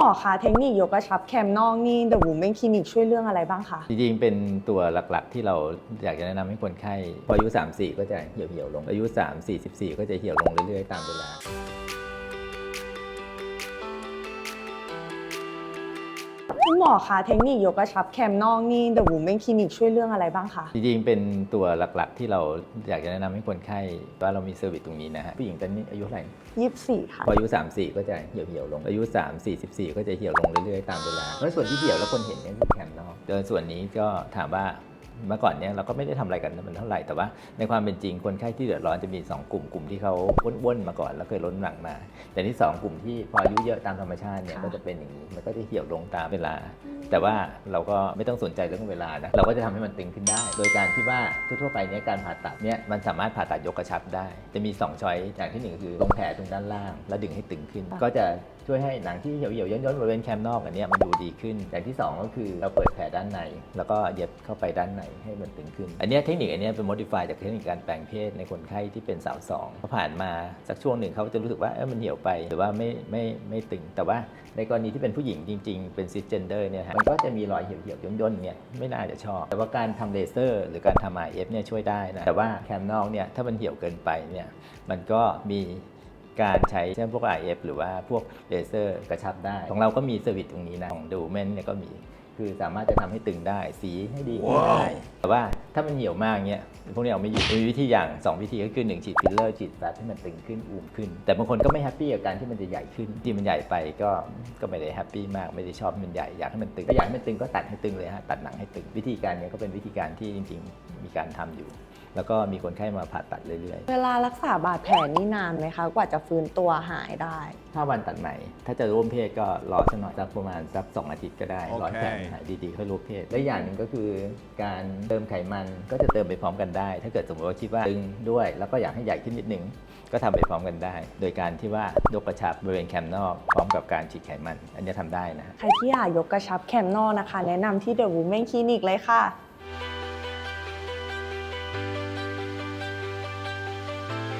มอคะเทคนิคยกกระชับแคมนอกนี่ The Women Clinic ช่วยเรื่องอะไรบ้างคะ จริงๆ เป็นตัวหลักๆ ที่เราอยากจะแนะนำให้คนไข้พออายุ 3-4 ก็จะเหี่ยวเหี่ยวๆลง อายุ 3 44 ก็จะเหี่ยวลงเรื่อยๆ ตามเวลา คุณหมอคะเทคนิคยกกระชับแคมนอกนี่ The Women Clinic ช่วยเรื่องอะไรบ้างคะ จริงๆ เป็นตัวหลักๆ ที่เราอยากจะแนะนำให้คนไข้ว่าเรามีเซอร์วิสตรงนี้นะฮะผู้หญิงตอนนี้อายุเท่าไหร่24ค่ะ พออายุ 3-4 ก็จะเหี่ยวเหี่ยวๆลง อายุ3 4 14ก็จะเหี่ยวลงเรื่อยๆ ตามเวลาแล้วส่วนที่เหี่ยวแล้วคนเห็นเนี่ยคือแคมนอกโดยส่วนนี้ก็ถามว่า เมื่อก่อนเนี่ยเราก็ไม่ได้ทำอะไรกันมันเท่าไหร่แต่ว่าในความเป็นจริงคนไข้ที่เดือดร้อนจะมี 2 กลุ่มกลุ่มที่เขาว้วนๆมาก่อน แล้วเคยล้นหลังมา แต่ที่ 2 กลุ่มที่พออายุเยอะตามธรรมชาติเนี่ยค่ะก็จะเป็นอย่างนี้มันก็จะเหี่ยวลงตามเวลา แต่ว่าเราก็ไม่ต้องสนใจเรื่องเวลานะเราก็จะทำให้มันตึงขึ้นได้ โดยการที่ว่าทั่วๆไปเนี่ยการผ่าตัดเนี่ยมันสามารถผ่าตัดยกกระชับได้ จะมี2ช้อยอย่างที่หนึ่งคือลงแผลตรงด้านล่าง แล้วดึงให้ตึงขึ้น ก็จะ ช่วยให้หนังที่เหี่ยวๆย่นๆบริเวณแคมนอกอันนี้มันดูดีขึ้นอย่างที่สองก็คือเราเปิดแผลด้านใน แล้วก็เย็บเข้าไปด้านในให้มันตึงขึ้น อันนี้เทคนิคอันนี้เป็น modify จากเทคนิคการแปลงเพศในคนไข้ที่เป็นสาวสองพอผ่านมาสักช่วงหนึ่งเขาจะรู้สึกว่าเอ้ยมันเหี่ยวไปหรือว่าไม่ไม่ไม่ตึง แต่ว่าในกรณีที่เป็นผู้หญิงจริง ๆ เป็น cisgender เนี่ยมันก็จะมีรอยเหี่ยวๆย่นๆเนี่ยไม่น่าจะชอบ แต่ว่าการทำเลเซอร์ หรือการทำ IF เนี่ยช่วยได้นะแต่ว่าแคมนอกเนี่ยถ้ามันเหี่ยวเกินไปเนี่ยมันก็มี การใช้เช่นพวก IF หรือว่าพวกเลเซอร์กระชับได้ ของเราก็มีเซอร์วิสตรงนี้นะของดูเมนเนี่ยก็มีคือสามารถจะทำให้ตึงได้สีให้ดีขึ้นได้ แต่ว่าถ้ามันเหี่ยวมากเนี่ยพวกนี้เอาไม่อยู่มีวิธีอย่าง 2 วิธีก็คือ 1 ฉีดฟิลเลอร์ฉีดแฟตให้มันตึงขึ้นอูมขึ้น แต่บางคนก็ไม่แฮปปี้กับการที่มันจะใหญ่ขึ้นที่มันใหญ่ไปก็ ก็ไม่ได้แฮปปี้มากไม่ได้ชอบให้มันใหญ่อยากให้มันตึงก็อยากให้มันตึงก็ตัดให้ตึงเลยฮะตัดหนังให้ตึงวิธีการเนี้ก็เป็นวิธีการที่จริง ๆ มีการทำอยู่ แล้วก็มีคนไข้มาผ่าตัดเรื่อยๆเวลารักษาบาดแผลนี่นานไหมคะ กว่าจะฟื้นตัวหายได้ถ้าวันตัดใหม่ ถ้าจะร่วมเพศก็รอสักหน่อยสักประมาณสักสองอาทิตย์ก็ได้โอเคร้อยแผลหายดีๆค่อยร่วมเพศและอย่างหนึ่งก็คือ การเติมไขมันก็จะเติมไปพร้อมกันได้ ถ้าเกิดสมมติว่าคิดว่าตึงด้วย แล้วก็อยากให้ใหญ่ขึ้นนิดนึงก็ทำไปพร้อมกันได้ โดยการที่ว่ายกกระชับบริเวณแคมนอกพร้อมกับการฉีดไขมันัน อันนี้ทำได้นะ ใครที่อยากยกกระชับแคมนอกนะคะ แนะนำที่ The Women Clinic เลยค่ะ